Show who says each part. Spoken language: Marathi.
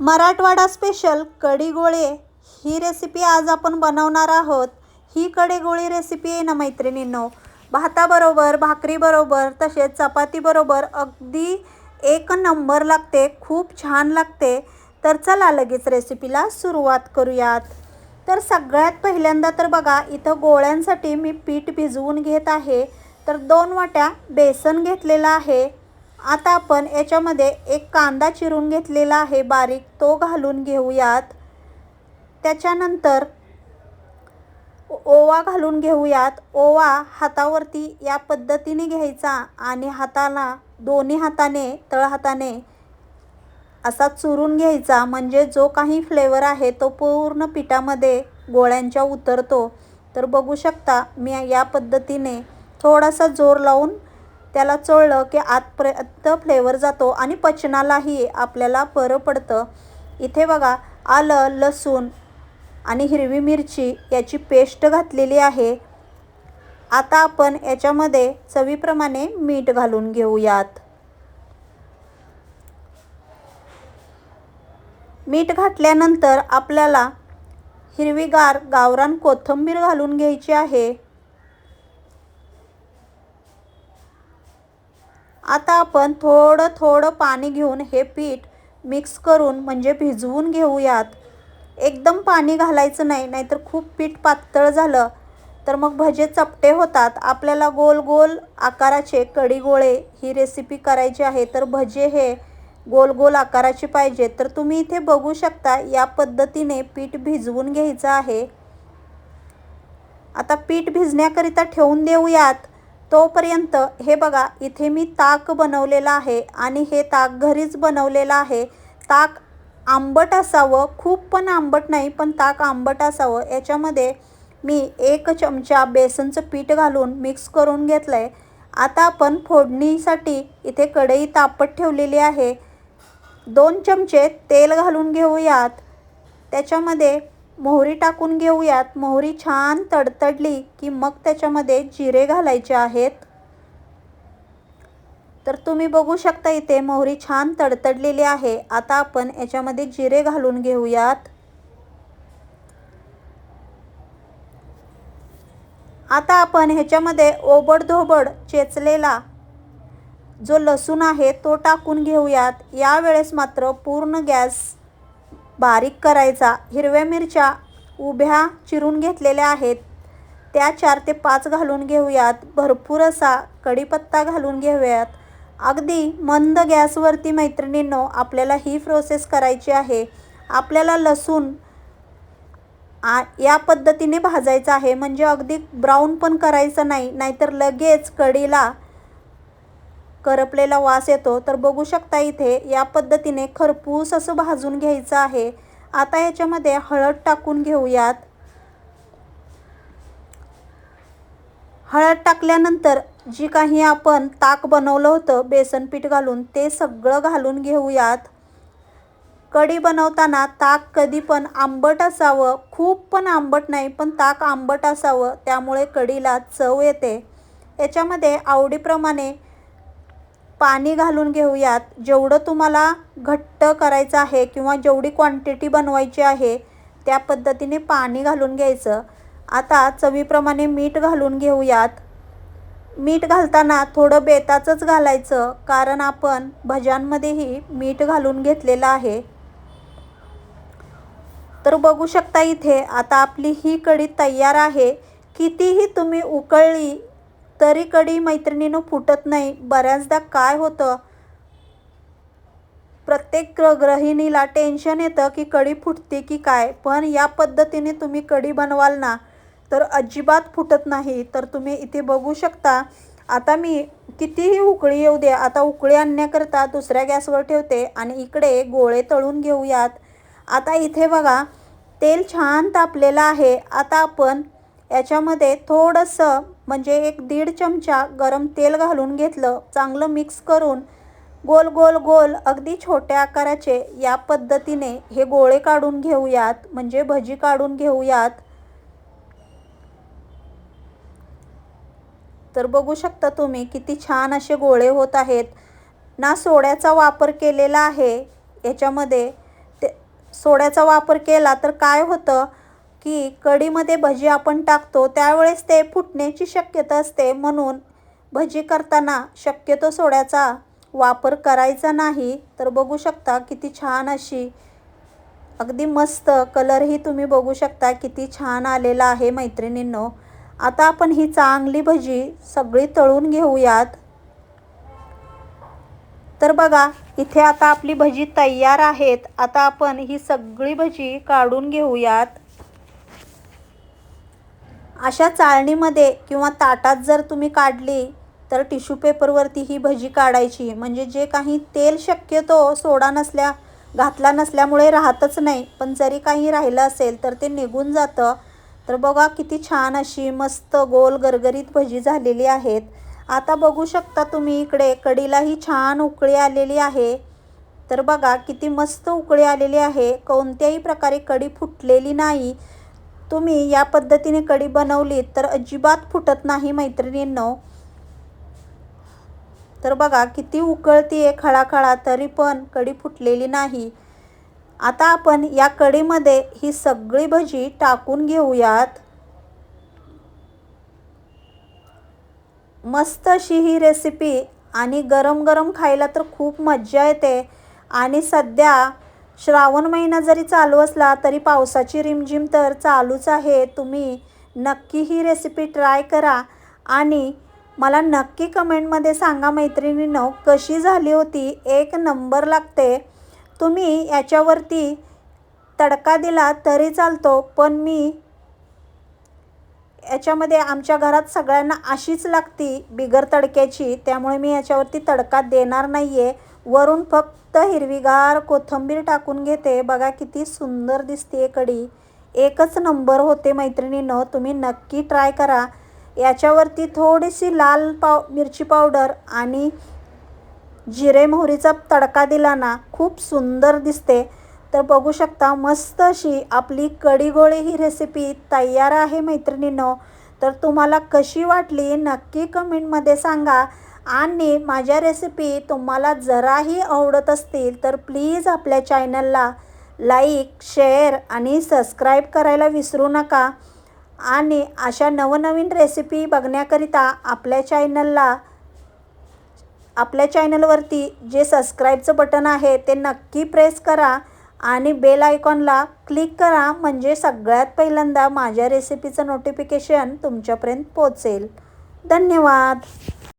Speaker 1: मराठवाडा स्पेशल कढी गोळे ही रेसिपी आज आपण बनवणार आहोत. ही कढी गोळी रेसिपी आहे ना मैत्रिणींनो. भाताबरोबर भाकरीबरोबर तसेच चपातीबरोबर अगदी एक नंबर लागते खूप छान लागते. तर चला लगेच रेसिपीला सुरुवात करूयात. तर सगळ्यात पहिल्यांदा तर बघा इथं गोळ्यांसाठी मी पीठ भिजवून घेत आहे. तर दोन वाट्या बेसन घेतलेलं आहे. आता आपण याच्यामध्ये एक कांदा चिरून घेतलेला आहे बारीक. तो घालून घेऊयात. त्याच्यानंतर ओवा घालून घेऊयात. ओवा हातावरती या पद्धतीने घ्यायचा आणि हाताला दोन्ही हाताने तळहाताने असा चुरून घ्यायचा. म्हणजे जो काही फ्लेवर आहे तो पूर्ण पिठामध्ये गोळ्यांच्या उतरतो. तर बघू शकता मी या पद्धतीने थोडासा जोर लावून त्याला चोळलं की आतपर्यंत फ्लेवर जातो आणि पचनालाही आपल्याला बरं पडतं. इथे बघा आलं लसूण आणि हिरवी मिरची याची पेस्ट घातलेली आहे. आता आपण याच्यामध्ये चवीप्रमाणे मीठ घालून घेऊयात. मीठ घातल्यानंतर आपल्याला हिरवीगार गावरान कोथिंबीर घालून घ्यायची आहे. आता आपण थोडं थोडं पाणी घेऊन हे पीठ मिक्स करून म्हणजे भिजवून घेऊयात. एकदम पाणी घालायचं नाही नाहीतर खूप पीठ पातळ झालं तर मग भजे चपटे होतात. आपल्याला गोल गोल आकाराचे कढी गोळे ही रेसिपी करायची आहे तर भजे हे गोल गोल आकाराचे पाहिजे. तर तुम्ही इथे बघू शकता या पद्धतीने पीठ भिजवून घ्यायचं आहे. आता पीठ भिजण्याकरिता ठेवून देऊयात. तोपर्यंत हे बघा इथे मी ताक बनवलेलं आहे आणि हे ताक घरीच बनवलेलं आहे. ताक आंबट असावं खूप पण आंबट नाही पण ताक आंबट असावं. याच्यामध्ये मी एक चमचा बेसनचं पीठ घालून मिक्स करून घेतलं आहे आता आपण फोडणीसाठी इथे कढई तापत ठेवलेली आहे. दोन चमचे तेल घालून घेऊयात. त्याच्यामध्ये मोहरी टाकून घेऊयात. मोहरी छान तडतडली की मग त्याच्यामध्ये जिरे घालायचे आहेत. तर तुम्ही बघू शकता इथे मोहरी छान तडतडलेली आहे. आता आपण याच्यामध्ये जिरे घालून घेऊयात. आता आपण ह्याच्यामध्ये ओबडधोबड चेचलेला जो लसूण आहे तो टाकून घेऊयात. यावेळेस मात्र पूर्ण गॅस बारीक करायचा. हिरव्या मिरच्या उभ्या चिरून घेतलेल्या आहेत. त्या चार ते पाच घालून घेऊयात. भरपूर असा कढीपत्ता घालून घेऊयात. अगदी मंद गॅसवरती मैत्रिणींनो आपल्याला ही प्रोसेस करायची आहे. आपल्याला लसूण आ या पद्धतीने भाजायचं आहे. म्हणजे अगदी ब्राऊन पण करायचं नाही. नाहीतर लगेच कढीला करपलेला वास येतो तर बघू शकता इथे या पद्धतीने खरपूस असं भाजून घ्यायचं आहे. आता याच्यामध्ये हळद टाकून घेऊयात. हळद टाकल्यानंतर जी काही आपण ताक बनवलं होतं बेसन पीठ घालून ते सगळं घालून घेऊयात. कढी बनवताना ताक कधी पण आंबट असावं खूप पण आंबट नाही पण ताक आंबट असावं त्यामुळे कढीला चव येते. याच्यामध्ये आवडीप्रमाणे पाणी घालून घेऊयात. जेवढं तुम्हाला घट्ट करायचं आहे किंवा जेवढी क्वांटिटी बनवायची आहे त्या पद्धतीने पाणी घालून घ्यायचं. आता चवीप्रमाणे मीठ घालून घेऊयात. मीठ घालताना थोडं बेताचंच घालायचं कारण आपण भज्यांमध्येही मीठ घालून घेतलेलं आहे. तर बघू शकता इथे आता आपली ही कढी तयार आहे. कितीही तुम्ही उकळली तरी कढी मैत्रिणीनं फुटत नाही. बऱ्याचदा काय होतं? प्रत्येक ग्र गृहिणीला टेन्शन येतं की कढी फुटते की काय. पण या पद्धतीने तुम्ही कढी बनवाल ना तर अजिबात फुटत नाही. तर तुम्ही इथे बघू शकता. आता मी कितीही उकळी येऊ दे आता उकळी आणण्याकरता दुसऱ्या गॅसवर ठेवते आणि इकडे गोळे तळून घेऊयात. आता इथे बघा तेल छान तापलेलं आहे. आता आपण याच्यामध्ये थोडंसं म्हणजे एक दीड चमचा गरम तेल घालून घेतलं चांगलं मिक्स करून गोल गोल गोल अगदी छोट्या आकाराचे या पद्धतीने हे गोळे काढून घेऊयात. म्हणजे भजी काढून घेऊयात. तर बघू शकता तुम्ही किती छान असे गोळे होत आहेत. ना सोड्याचा वापर केलेला आहे. याच्यामध्ये ते सोड्याचा वापर केला तर काय होतं? की कढीमध्ये भजी आपण टाकतो त्यावेळेस ते फुटण्याची शक्यता असते. म्हणून भजी करताना शक्यतो सोड्याचा वापर करायचा नाही. तर बघू शकता किती छान अशी अगदी मस्त कलरही तुम्ही बघू शकता किती छान आलेला आहे मैत्रिणींनो. आता आपण ही चांगली भजी सगळी तळून घेऊयात. तर बघा इथे आता आपली भजी तयार आहेत. आता आपण ही सगळी भजी काढून घेऊयात. अशा चाळणीमध्ये किंवा ताटात जर तुम्ही काढली तर टिश्यू पेपरवरती ही भजी काढायची. म्हणजे जे काही तेल शक्यतो सोडा नसल्या घातला नसल्यामुळे राहतच नाही. पण जरी काही राहिलं असेल तर ते निघून जातं. तर बघा किती छान अशी मस्त गोल गरगरीत भजी झालेली आहेत. आता बघू शकता तुम्ही इकडे कडीलाही छान उकळी आलेली आहे. तर बघा किती मस्त उकळी आलेली आहे. कोणत्याही प्रकारे कडी फुटलेली नाही. तुम्ही या पद्धतीने कढी बनवली तर अजिबात फुटत नाही मैत्रिणींनो. तर बघा किती उकळती आहे खळाखळा तरी पण कढी फुटलेली नाही. आता आपण या कढीमध्ये ही सगळी भजी टाकून घेऊयात. मस्त अशी ही रेसिपी आणि गरम गरम खायला तर खूप मज्जा येते. आणि सध्या श्रावण महिना जरी चालू असला तरी पावसाची रिमझिम तर चालूच आहे. तुम्ही नक्की ही रेसिपी ट्राय करा आणि मला नक्की कमेंटमध्ये सांगा मैत्रिणींनो कशी झाली होती? एक नंबर लागते. तुम्ही याच्यावरती तडका दिला तरी चालतो पण मी याच्यामध्ये आमच्या घरात सगळ्यांना अशीच लागती बिगर तडक्याची त्यामुळे मी याच्यावरती तडका देणार नाही आहे वरून फक्त हिरवीगार कोथिंबीर टाकून घेते. बघा किती सुंदर दिसते कढी. एकच नंबर होते मैत्रिणीनं तुम्ही नक्की ट्राय करा. याच्यावरती थोडीशी लाल पाव मिरची पावडर आणि जिरे मोहरीचा तडका दिला ना खूप सुंदर दिसते. तर बघू शकता मस्त अशी आपली कडीगोळी ही रेसिपी तयार आहे मैत्रिणींनो. तर तुम्हाला कशी वाटली नक्की कमेंटमध्ये सांगा. आणि माझ्या रेसिपी तुम्हाला जराही आवडत असतील तर प्लीज आपल्या चॅनलला लाईक शेअर आणि सबस्क्राईब करायला विसरू नका. आणि अशा नवनवीन रेसिपी बघण्याकरिता आपल्या चॅनलला आपल्या चॅनलवरती जे सबस्क्राईबचं बटन आहे ते नक्की प्रेस करा आणि बेल आयकॉनला क्लिक करा म्हणजे सगळ्यात पहिल्यांदा माझ्या रेसिपीचं नोटिफिकेशन तुमच्यापर्यंत पोचेल धन्यवाद!